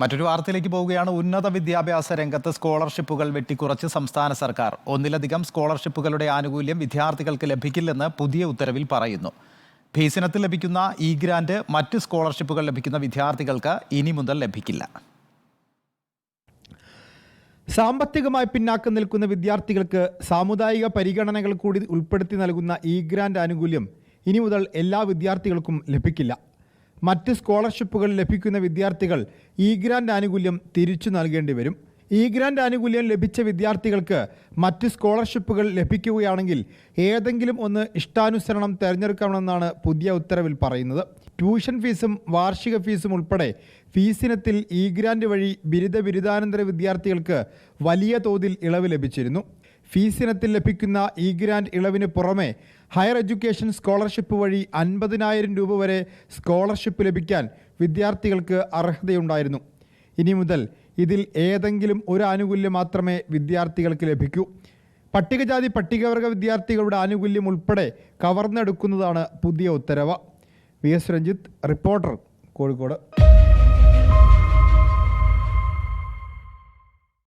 മറ്റൊരു വാർത്തയിലേക്ക് പോവുകയാണ്. ഉന്നത വിദ്യാഭ്യാസ രംഗത്ത് സ്കോളർഷിപ്പുകൾ വെട്ടിക്കുറച്ച് സംസ്ഥാന സർക്കാർ. ഒന്നിലധികം സ്കോളർഷിപ്പുകളുടെ ആനുകൂല്യം വിദ്യാർത്ഥികൾക്ക് ലഭിക്കില്ലെന്ന് പുതിയ ഉത്തരവിൽ പറയുന്നു. ഫീസിനത്തിൽ ലഭിക്കുന്ന ഇ ഗ്രാൻഡ് മറ്റ് സ്കോളർഷിപ്പുകൾ ലഭിക്കുന്ന വിദ്യാർത്ഥികൾക്ക് ഇനി മുതൽ ലഭിക്കില്ല. സാമ്പത്തികമായി പിന്നാക്കം നിൽക്കുന്ന വിദ്യാർത്ഥികൾക്ക് സാമുദായിക പരിഗണനകൾ കൂടി ഉൾപ്പെടുത്തി നൽകുന്ന ഇ ഗ്രാൻഡ് ആനുകൂല്യം ഇനി മുതൽ എല്ലാ വിദ്യാർത്ഥികൾക്കും ലഭിക്കില്ല. മറ്റ് സ്കോളർഷിപ്പുകൾ ലഭിക്കുന്ന വിദ്യാർത്ഥികൾ ഇ ഗ്രാൻഡ് ആനുകൂല്യം തിരിച്ചു നൽകേണ്ടി വരും. ഇ ഗ്രാൻഡ് ആനുകൂല്യം ലഭിച്ച വിദ്യാർത്ഥികൾക്ക് മറ്റ് സ്കോളർഷിപ്പുകൾ ലഭിക്കുകയാണെങ്കിൽ ഏതെങ്കിലും ഒന്ന് ഇഷ്ടാനുസരണം തിരഞ്ഞെടുക്കണമെന്നാണ് പുതിയ ഉത്തരവിൽ പറയുന്നത്. ട്യൂഷൻ ഫീസും വാർഷിക ഫീസും ഉൾപ്പെടെ ഫീസിനത്തിൽ ഇ ഗ്രാൻഡ് വഴി ബിരുദ ബിരുദാനന്തര വിദ്യാർത്ഥികൾക്ക് വലിയ തോതിൽ ഇളവ് ലഭിച്ചിരുന്നു. ഫീസിനത്തിൽ ലഭിക്കുന്ന ഇ ഗ്രാൻഡ് ഇളവിന് പുറമെ ഹയർ എഡ്യൂക്കേഷൻ സ്കോളർഷിപ്പ് വഴി അൻപതിനായിരം രൂപ വരെ സ്കോളർഷിപ്പ് ലഭിക്കാൻ വിദ്യാർത്ഥികൾക്ക് അർഹതയുണ്ടായിരുന്നു. ഇനി മുതൽ ഇതിൽ ഏതെങ്കിലും ഒരു ആനുകൂല്യം മാത്രമേ വിദ്യാർത്ഥികൾക്ക് ലഭിക്കൂ. പട്ടികജാതി പട്ടികവർഗ വിദ്യാർത്ഥികളുടെ ആനുകൂല്യം ഉൾപ്പെടെ കവർന്നെടുക്കുന്നതാണ് പുതിയ ഉത്തരവ്. V S Ranjith reporter Kozhikode.